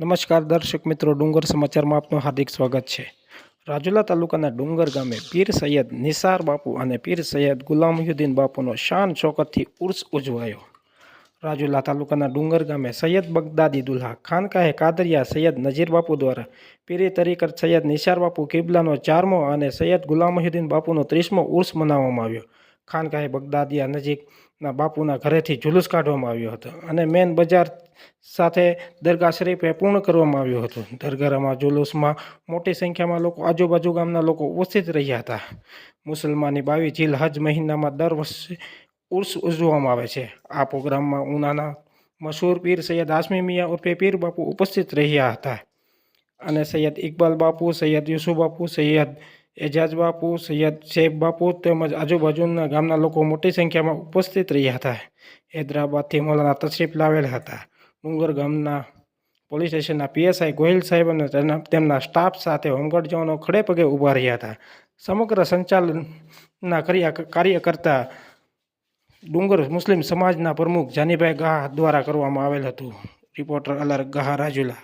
નમસ્કાર દર્શક મિત્રો, ડુંગર સમાચારમાં આપનું હાર્દિક સ્વાગત છે. રાજુલા તાલુકાના ડુંગર ગામે પીર સૈયદ નિસાર બાપુ અને પીર સૈયદ ગુલામયુદ્દીન બાપુનો શાન શોકતથી ઉર્સ ઉજવાયો. રાજુલા તાલુકાના ડુંગર ગામે સૈયદ બગદાદી દુલ્હા, ખાનકાહે કાદરિયા સૈયદ નજીર બાપુ દ્વારા પીરી તરીકર સૈયદ નિસાર બાપુ કિબલાનો ચારમો અને સૈયદ ગુલામયુદ્દીન બાપુનો ત્રીસમો ઉર્સ મનાવવામાં આવ્યો. ખાનકાહે બગદાદિયા નજીકના બાપુના ઘરેથી જુલુસ કાઢવામાં આવ્યો હતો અને મેન બજાર સાથે દરગાહ શરીફે પૂર્ણ કરવામાં આવ્યું હતું. દરગાહમાં જુલુસમાં મોટી સંખ્યામાં લોકો આજુબાજુ ગામના લોકો ઉપસ્થિત રહ્યા હતા. મુસલમાની બાવી જીલ હજ મહિનામાં દર વર્ષે ઉર્સ ઉજવવામાં આવે છે. આ પ્રોગ્રામમાં ઉનાના મશહૂર પીર સૈયદ આસમી મિયા ઉર્ફે પીર બાપુ ઉપસ્થિત રહ્યા હતા અને સૈયદ ઇકબાલ બાપુ, સૈયદ યુસુફ બાપુ, સૈયદ એજાજ બાપુ, સૈયદ શેખ બાપુ તેમજ આજુબાજુના ગામના લોકો મોટી સંખ્યામાં ઉપસ્થિત રહ્યા હતા. હૈદરાબાદથી મોલાના તશરીફ લાવેલા હતા. ડુંગર ગામના પોલીસ સ્ટેશનના પીએસઆઈ ગોહિલ સાહેબ અને તેમના સ્ટાફ સાથે હોમગાર્ડ જવાનો ખડે પગે ઊભા રહ્યા હતા. સમગ્ર સંચાલનના કર્યા કરતા ડુંગર મુસ્લિમ સમાજના પ્રમુખ જાનીભાઈ ગાહ દ્વારા કરવામાં આવેલ હતું. રિપોર્ટર અલર ગાહ રાજુલા.